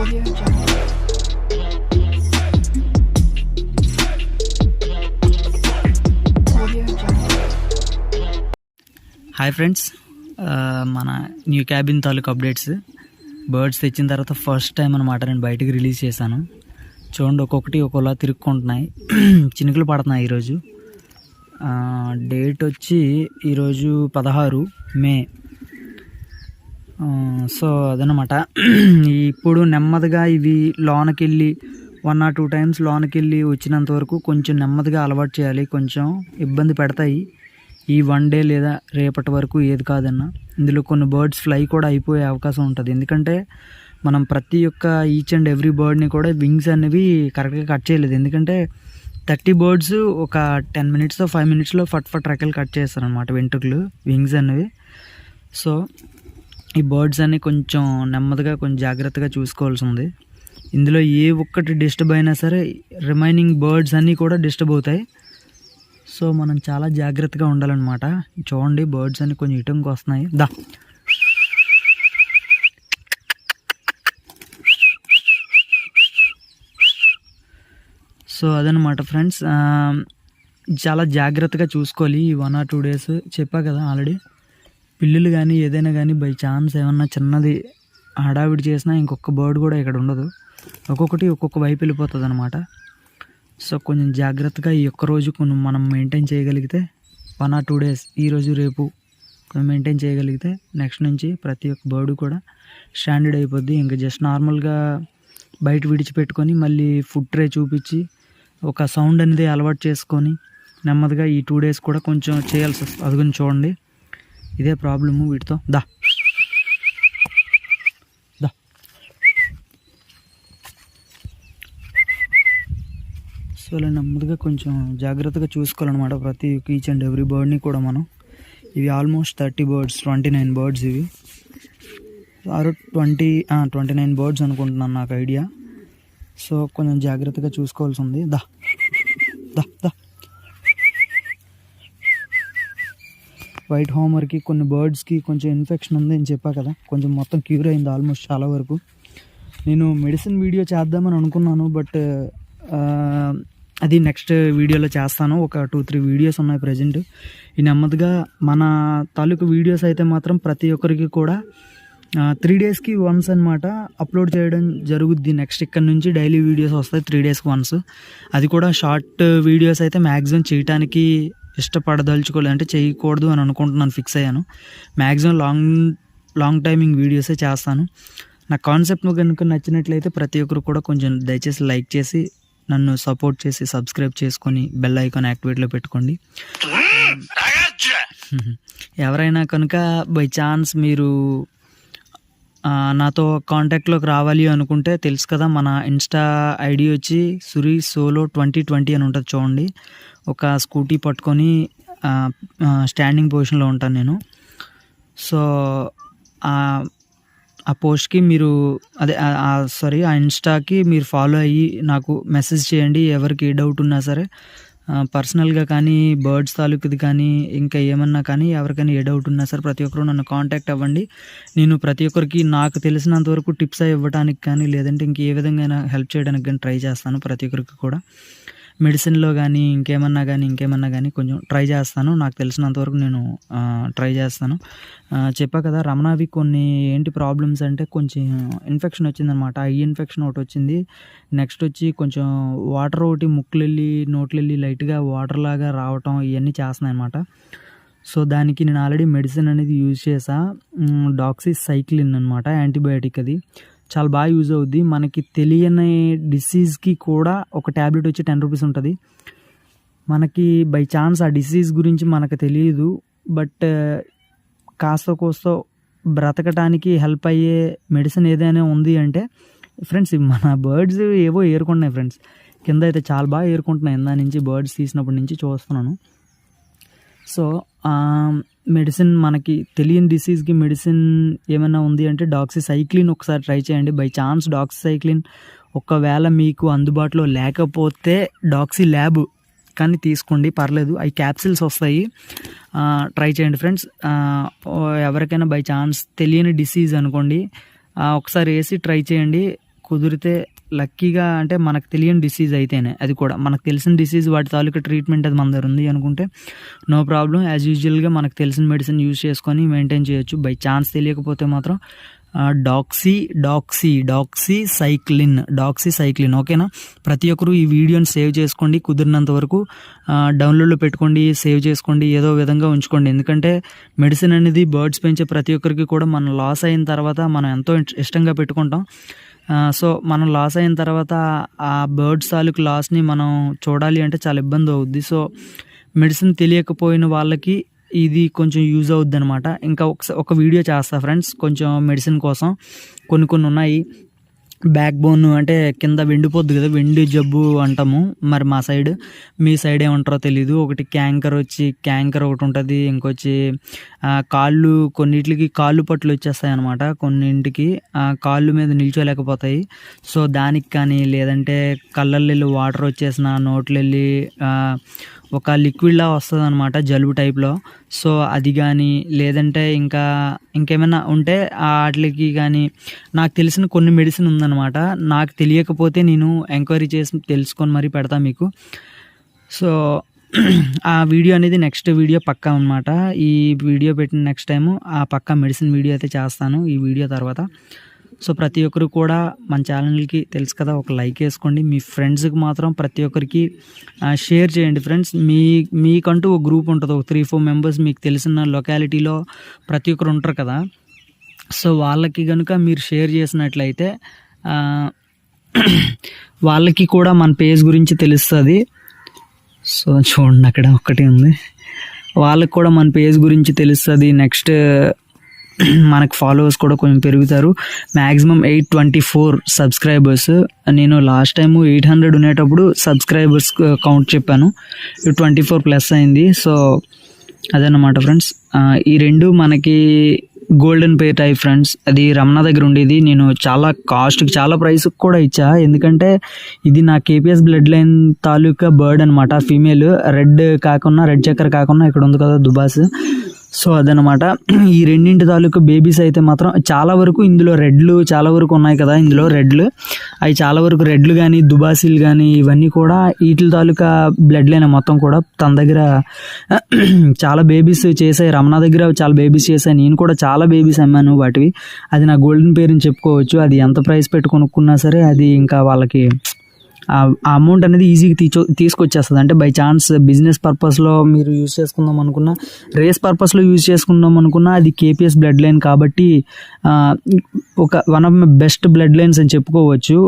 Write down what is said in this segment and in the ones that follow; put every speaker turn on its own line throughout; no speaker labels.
Hi friends మన new cabin తాలూకు updates. Birds తెచ్చిన తర్వాత ఫస్ట్ టైం అనమాట నేను బయటికి రిలీజ్ చేశాను. చూడండి ఒక్కొక్కటి ఒక్కోలా తిరుక్కుంటున్నాయి. చినుకులు పడుతున్నాయి ఈరోజు. డేట్ వచ్చి ఈరోజు పదహారు మే. సో అదనమాట ఇప్పుడు నెమ్మదిగా ఇవి లోనకి వెళ్ళి వన్ ఆర్ టూ టైమ్స్ లోనకి వెళ్ళి వచ్చినంత వరకు కొంచెం నెమ్మదిగా అలవాటు చేయాలి. కొంచెం ఇబ్బంది పెడతాయి. ఈ వన్ డే లేదా రేపటి వరకు ఏది కాదన్నా. ఇందులో కొన్ని బర్డ్స్ ఫ్లై కూడా అయిపోయే అవకాశం ఉంటుంది. ఎందుకంటే మనం ప్రతి ఒక్క ఈచ్ అండ్ ఎవ్రీ బర్డ్ని కూడా వింగ్స్ అనేవి కరెక్ట్గా కట్ చేయలేదు. ఎందుకంటే థర్టీ బర్డ్స్ ఒక టెన్ మినిట్స్ ఫైవ్ మినిట్స్లో ఫట్ ఫట్ రెక్కలు కట్ చేస్తారు అనమాట వెంట్రుకలు వింగ్స్ అనేవి. సో ఈ బర్డ్స్ అన్ని కొంచెం నెమ్మదిగా కొంచెం జాగ్రత్తగా చూసుకోవాల్సి ఉంది ఇందులో ఏ ఒక్కటి డిస్టర్బ్ అయినా సరే రిమైనింగ్ బర్డ్స్ అన్నీ కూడా డిస్టర్బ్ అవుతాయి. సో మనం చాలా జాగ్రత్తగా ఉండాలన్నమాట. చూడండి బర్డ్స్ అన్ని కొంచెం ఇటంకి వస్తున్నాయి. దా. సో అదనమాట ఫ్రెండ్స్. చాలా జాగ్రత్తగా చూసుకోవాలి. ఈ వన్ ఆర్ టూ డేస్ చెప్పా కదా ఆల్రెడీ. పిల్లులు కానీ ఏదైనా కానీ బై ఛాన్స్ ఏమన్నా చిన్నది హడావిడి చేసినా ఇంకొక బర్డ్ కూడా ఇక్కడ ఉండదు. ఒక్కొక్కటి ఒక్కొక్క వైపు వెళ్ళిపోతుంది అనమాట సో కొంచెం జాగ్రత్తగా ఈ ఒక్క రోజు కొన్ని మనం మెయింటైన్ చేయగలిగితే వన్ ఆర్ టూ డేస్ ఈరోజు రేపు కొంచెం మెయింటైన్ చేయగలిగితే నెక్స్ట్ నుంచి ప్రతి ఒక్క బర్డ్ కూడా స్టాండర్డ్ అయిపోద్ది. ఇంకా జస్ట్ నార్మల్గా బయట విడిచిపెట్టుకొని మళ్ళీ ఫుడ్ ట్రే చూపించి ఒక సౌండ్ అనేది అలవాటు చేసుకొని నెమ్మదిగా ఈ టూ డేస్ కూడా కొంచెం చేయాల్సి వస్తుంది. అది కొంచెం చూడండి. ఇదే ప్రాబ్లము వీటితో. దా. దా. సో ఇలా నెమ్మదిగా కొంచెం జాగ్రత్తగా చూసుకోవాలన్నమాట ప్రతి ఈచ్ అండ్ ఎవ్రీ బర్డ్ని కూడా మనం. ఇవి almost thirty birds twenty nine birds ఇవి. ఆరు ట్వంటీ ట్వంటీ నైన్ బర్డ్స్ అనుకుంటున్నాను నాకు ఐడియా. సో కొంచెం జాగ్రత్తగా చూసుకోవాల్సి ఉంది. దా. దా దా. వైట్ హోమర్కి కొన్ని బర్డ్స్కి కొంచెం ఇన్ఫెక్షన్ ఉంది అని చెప్పా కదా. కొంచెం మొత్తం క్యూర్ అయింది ఆల్మోస్ట్ చాలా వరకు. నేను మెడిసిన్ వీడియో చేద్దామని అనుకున్నాను బట్ అది నెక్స్ట్ వీడియోలో చేస్తాను. ఒక టూ త్రీ వీడియోస్ ఉన్నాయి ప్రజెంట్. ఈ నెమ్మదిగా మన తాలూకు వీడియోస్ అయితే మాత్రం ప్రతి ఒక్కరికి కూడా త్రీ డేస్కి వన్స్ అనమాట అప్లోడ్ చేయడం జరుగుద్ది. నెక్స్ట్ ఇక్కడ నుంచి డైలీ వీడియోస్ వస్తాయి త్రీ డేస్కి వన్స్ అది కూడా షార్ట్ వీడియోస్ అయితే మ్యాక్సిమం చేయటానికి ఇష్టపడదలుచుకోలేదు అంటే చేయకూడదు అని అనుకుంటున్నాను ఫిక్స్ అయ్యాను. మ్యాక్సిమం లాంగ్ లాంగ్ టైమింగ్ వీడియోసే చేస్తాను. నా కాన్సెప్ట్ కనుక నచ్చినట్లయితే ప్రతి ఒక్కరు కూడా కొంచెం దయచేసి లైక్ చేసి నన్ను సపోర్ట్ చేసి సబ్స్క్రైబ్ చేసుకొని బెల్ ఐకాన్ యాక్టివేట్లో పెట్టుకోండి. ఎవరైనా కనుక బై ఛాన్స్ మీరు నాతో కాంటాక్ట్లోకి రావాలి అనుకుంటే తెలుసు కదా మన ఇన్స్టా ఐడి వచ్చి సురీ సోలో ట్వంటీ ట్వంటీ అని ఉంటుంది చూడండి. ఒక స్కూటీ పట్టుకొని స్టాండింగ్ పొజిషన్లో ఉంటాను నేను. సో ఆ పోస్ట్కి మీరు అదే సారీ ఆ ఇన్స్టాకి మీరు ఫాలో అయ్యి నాకు మెసేజ్ చేయండి ఎవరికి డౌట్ ఉన్నా సరే. పర్సనల్గా కానీ బర్డ్స్ తాలూకుది కానీ ఇంకా ఏమన్నా కానీ ఎవరికైనా ఏ డౌట్ ఉన్నా సరే ప్రతి ఒక్కరు నన్ను కాంటాక్ట్ అవ్వండి. నేను ప్రతి ఒక్కరికి నాకు తెలిసినంత వరకు టిప్స్ ఇవ్వడానికి కానీ లేదంటే ఇంక ఏ విధంగా హెల్ప్ చేయడానికి కానీ ట్రై చేస్తాను ప్రతి ఒక్కరికి కూడా. మెడిసిన్లో కానీ ఇంకేమన్నా కానీ ఇంకేమన్నా కానీ కొంచెం ట్రై చేస్తాను. నాకు తెలిసినంత వరకు నేను ట్రై చేస్తాను. చెప్పా కదా రమణావి కొన్ని ఏంటి ప్రాబ్లమ్స్ అంటే కొంచెం ఇన్ఫెక్షన్ వచ్చిందనమాట. ఐ ఇన్ఫెక్షన్ ఒకటి వచ్చింది. నెక్స్ట్ వచ్చి కొంచెం వాటర్ ఒకటి ముక్కులు వెళ్ళి నోట్లు వెళ్ళి లైట్గా వాటర్ లాగా రావటం ఇవన్నీ చేస్తున్నాయి అనమాట సో దానికి నేను ఆల్రెడీ మెడిసిన్ అనేది యూజ్ చేసా డాక్సీ సైక్లిన్ అనమాట యాంటీబయాటిక్ అది. చాలా బాగా యూజ్ అవుద్ది. మనకి తెలియని డిసీజ్కి కూడా ఒక ట్యాబ్లెట్ వచ్చి టెన్ రూపీస్ ఉంటుంది. మనకి బై ఛాన్స్ ఆ డిసీజ్ గురించి మనకు తెలియదు బట్ కాస్త కోస్తో బ్రతకటానికి హెల్ప్ అయ్యే మెడిసిన్ ఏదైనా ఉంది అంటే ఫ్రెండ్స్ మన బర్డ్స్ ఏవో ఏరుకుంటున్నాయి ఫ్రెండ్స్ కింద అయితే చాలా బాగా ఏరుకుంటున్నాయి. ఇందా నుంచి బర్డ్స్ తీసినప్పటి నుంచి చూస్తున్నాను. సో మెడిసిన్ మనకి తెలియని డిసీజ్కి మెడిసిన్ ఏమైనా ఉంది అంటే డాక్సిసైక్లిన్ ఒకసారి ట్రై చేయండి. బై ఛాన్స్ డాక్సిసైక్లిన్ ఒకవేళ మీకు అందుబాటులో లేకపోతే డాక్సీ ల్యాబ్ కానీ తీసుకోండి. పర్లేదు. అవి క్యాప్సిల్స్ వస్తాయి. ట్రై చేయండి ఫ్రెండ్స్. ఎవరికైనా బై ఛాన్స్ తెలియని డిసీజ్ అనుకోండి. ఒకసారి వేసి ట్రై చేయండి. కుదిరితే లక్కీగా అంటే మనకు తెలియని డిసీజ్ అయితేనే అది కూడా. మనకు తెలిసిన డిసీజ్ వాటి తాలూకా ట్రీట్మెంట్ అది మన దగ్గర ఉంది అనుకుంటే నో ప్రాబ్లం యాజ్ యూజువల్గా మనకు తెలిసిన మెడిసిన్ యూజ్ చేసుకొని మెయింటైన్ చేయొచ్చు. బై ఛాన్స్ తెలియకపోతే మాత్రం doxy doxy doxycycline doxycycline ఓకేనా ప్రతి ఒక్కరు ఈ వీడియోని సేవ్ చేసుకోండి. కుదిరినంత వరకు డౌన్లోడ్లో పెట్టుకోండి సేవ్ చేసుకోండి ఏదో విధంగా ఉంచుకోండి. ఎందుకంటే మెడిసిన్ అనేది బర్డ్స్ పెంచే ప్రతి ఒక్కరికి కూడా మనం లాస్ అయిన తర్వాత మనం ఎంతో ఇష్ట- ఇష్టంగా పెట్టుకుంటాం. సో మనం లాస్ అయిన తర్వాత ఆ బర్డ్స్ తాలూకు లాస్ని మనం చూడాలి అంటే చాలా ఇబ్బంది అవుద్ది. సో మెడిసిన్ తెలియకపోయిన వాళ్ళకి ఇది కొంచెం యూజ్ అవుద్ది అనమాట ఇంకా ఒక ఒక వీడియో చేస్తా ఫ్రెండ్స్ కొంచెం మెడిసిన్ కోసం కొన్ని కొన్ని ఉన్నాయి. బ్యాక్ బోన్ అంటే కింద వెండిపోద్ది కదా వెండి జబ్బు అంటాము. మరి మా సైడ్ మీ సైడ్ ఏమంటారో తెలీదు. ఒకటి క్యాంకర్ వచ్చి క్యాంకర్ ఒకటి ఉంటుంది. ఇంకొచ్చి కాళ్ళు కొన్నిటికి కాళ్ళు పట్లు వచ్చేస్తాయి అనమాట కొన్నింటికి కాళ్ళు మీద నిల్చోలేకపోతాయి. సో దానికి కానీ లేదంటే కళ్ళల్లో వెళ్ళి వాటర్ వచ్చేసిన నోట్లో వెళ్ళి ఒక లిక్విడ్లా వస్తుంది అనమాట జలుబు టైప్లో సో అది కానీ లేదంటే ఇంకా ఇంకేమైనా ఉంటే వాటికి కానీ నాకు తెలిసిన కొన్ని మెడిసిన్ ఉందన్నమాట. నాకు తెలియకపోతే నేను ఎంక్వైరీ చేసి తెలుసుకొని మరీ పెడతా మీకు. సో ఆ వీడియో అనేది నెక్స్ట్ వీడియో పక్కా అనమాట ఈ వీడియో పెట్టిన నెక్స్ట్ టైం ఆ పక్కా మెడిసిన్ వీడియో అయితే చేస్తాను ఈ వీడియో తర్వాత. సో ప్రతి ఒక్కరు కూడా మన ఛానల్కి తెలుసు కదా ఒక లైక్ వేసుకోండి. మీ ఫ్రెండ్స్కి మాత్రం ప్రతి ఒక్కరికి షేర్ చేయండి ఫ్రెండ్స్. మీ మీకంటూ ఒక గ్రూప్ ఉంటుంది ఒక త్రీ ఫోర్ మెంబర్స్ మీకు తెలిసిన లొకాలిటీలో ప్రతి ఒక్కరు ఉంటారు కదా. సో వాళ్ళకి కనుక మీరు షేర్ చేసినట్లయితే వాళ్ళకి కూడా మన పేజ్ గురించి తెలుస్తుంది. సో చూడండి అక్కడ ఒక్కటి ఉంది. వాళ్ళకి కూడా మన పేజ్ గురించి తెలుస్తుంది. నెక్స్ట్ మనకు ఫాలోవర్స్ కూడా కొంచెం పెరుగుతారు. Maximum eight twenty four subscribers నేను లాస్ట్ టైం ఎయిట్ హండ్రెడ్ ఉండేటప్పుడు సబ్స్క్రైబర్స్ కౌంట్ చెప్పాను. ట్వంటీ ఫోర్ ప్లస్ అయింది. సో అదన్నమాట ఫ్రెండ్స్ ఈ రెండు మనకి గోల్డెన్ పే టైప్ ఫ్రెండ్స్ అది రమణ దగ్గర ఉండేది. నేను చాలా కాస్ట్కి చాలా ప్రైస్కి కూడా ఇచ్చా. ఎందుకంటే ఇది నా కేపీఎస్ బ్లడ్ లైన్ తాలూకా బర్డ్ అనమాట ఫీమేల్ రెడ్ కాకుండా రెడ్ చక్కెర కాకుండా ఇక్కడ ఉంది కదా దుబాస్. సో అదనమాట ఈ రెండింటి తాలూకు బేబీస్ అయితే మాత్రం చాలా వరకు ఇందులో రెడ్లు చాలా వరకు ఉన్నాయి కదా ఇందులో రెడ్లు. అవి చాలా వరకు రెడ్లు కానీ దుబాసీలు కానీ ఇవన్నీ కూడా వీటి తాలూకా బ్లడ్ మొత్తం కూడా తన దగ్గర చాలా బేబీస్ చేసాయి. రమణ దగ్గర చాలా బేబీస్ చేశాయి నేను కూడా చాలా బేబీస్ అమ్మాను వాటివి. అది నా గోల్డెన్ పేరుని చెప్పుకోవచ్చు. అది ఎంత ప్రైస్ పెట్టి కొనుక్కున్నా సరే అది ఇంకా వాళ్ళకి ఆ అమౌంట్ అనేది ఈజీగా తీచో తీసుకొచ్చేస్తుంది. అంటే బై ఛాన్స్ బిజినెస్ పర్పస్లో మీరు యూజ్ చేసుకుందాం అనుకున్నా రేస్ పర్పస్లో యూజ్ చేసుకుందాం అనుకున్నా అది కేపీఎస్ బ్లడ్ లైన్ కాబట్టి ఒక one of my best blood lines అని చెప్పుకోవచ్చు.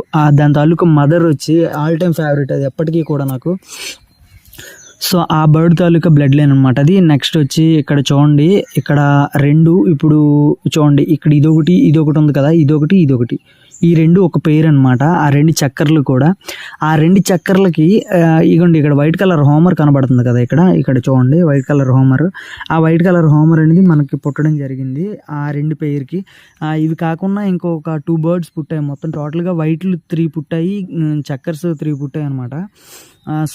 దాని తాలూకా మదర్ వచ్చి ఆల్ టైమ్ ఫేవరెట్ అది ఎప్పటికీ కూడా నాకు. సో ఆ బర్డ్ తాలూకా బ్లడ్ లైన్ అనమాట అది. నెక్స్ట్ వచ్చి ఇక్కడ చూడండి. ఇక్కడ రెండు ఇప్పుడు చూడండి. ఇక్కడ ఇదొకటి ఇదొకటి ఉంది కదా. ఇదొకటి ఇదొకటి. ఈ రెండు ఒక పేరు అనమాట ఆ రెండు చక్కర్లు కూడా. ఆ రెండు చక్కర్లకి ఇగోండి ఇక్కడ వైట్ కలర్ హోమర్ కనబడుతుంది కదా ఇక్కడ. ఇక్కడ చూడండి వైట్ కలర్ హోమర్. ఆ వైట్ కలర్ హోమర్ అనేది మనకి పుట్టడం జరిగింది ఆ రెండు పేరుకి. ఇవి కాకుండా ఇంకొక టూ బర్డ్స్ పుట్టాయి. మొత్తం టోటల్గా వైట్లు త్రీ పుట్టాయి చక్కర్స్ త్రీ పుట్టాయి అనమాట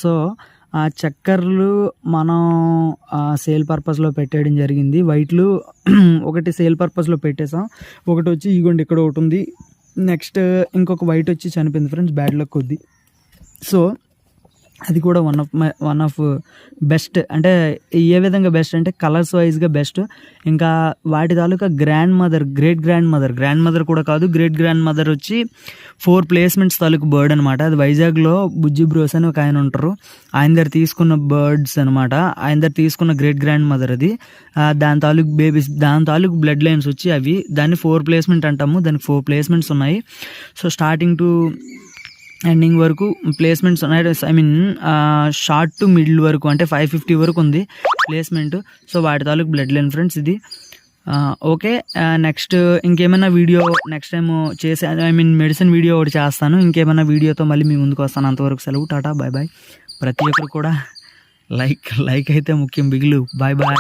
సో ఆ చక్కర్లు మనం సేల్ పర్పస్లో పెట్టేయడం జరిగింది. వైట్లు ఒకటి సేల్ పర్పస్లో పెట్టేసాం ఒకటి వచ్చి ఇగోండి ఇక్కడ ఒకటి ఉంది. నెక్స్ట్ ఇంకొక వైట్ వచ్చి చనిపోయింది ఫ్రెండ్స్ బ్యాడ్ లక్ కొద్ది. సో అది కూడా one of my one of best అంటే ఏ విధంగా బెస్ట్ అంటే కలర్స్ వైజ్గా బెస్ట్ ఇంకా వాటి తాలూకా grand mother great grand mother grand mother కూడా కాదు గ్రేట్ గ్రాండ్ మదర్ వచ్చి ఫోర్ ప్లేస్మెంట్స్ తాలూకు బర్డ్ అనమాట అది వైజాగ్లో బుజ్జి బ్రోస్ అని ఒక ఆయన ఉంటారు. ఆయన దగ్గర తీసుకున్న బర్డ్స్ అనమాట ఆయన దగ్గర తీసుకున్న గ్రేట్ గ్రాండ్ మదర్ అది దాని తాలూకు బేబీస్ దాని తాలూకు బ్లడ్ లైన్స్ వచ్చి అవి. దాన్ని ఫోర్ ప్లేస్మెంట్ అంటాము. దానికి ఫోర్ ప్లేస్మెంట్స్ ఉన్నాయి. సో స్టార్టింగ్ టు ఎండింగ్ వరకు ప్లేస్మెంట్స్ ఉన్నాయి. I mean short to middle వరకు అంటే ఫైవ్ ఫిఫ్టీ వరకు ఉంది ప్లేస్మెంట్ సో వాటి తాలూకు బ్లడ్ లైన్ ఫ్రెండ్స్ ఇది. ఓకే నెక్స్ట్ ఇంకేమైనా వీడియో నెక్స్ట్ టైం చేసే ఐ మీన్ మెడిసిన్ వీడియో ఒకటి చేస్తాను. ఇంకేమైనా వీడియోతో మళ్ళీ మీ ముందుకు వస్తాను. అంతవరకు సెలవు. టాటా బాయ్ బాయ్ ప్రతి ఒక్కరు కూడా లైక్ లైక్ అయితే ముఖ్యం. బిగులు. Bye bye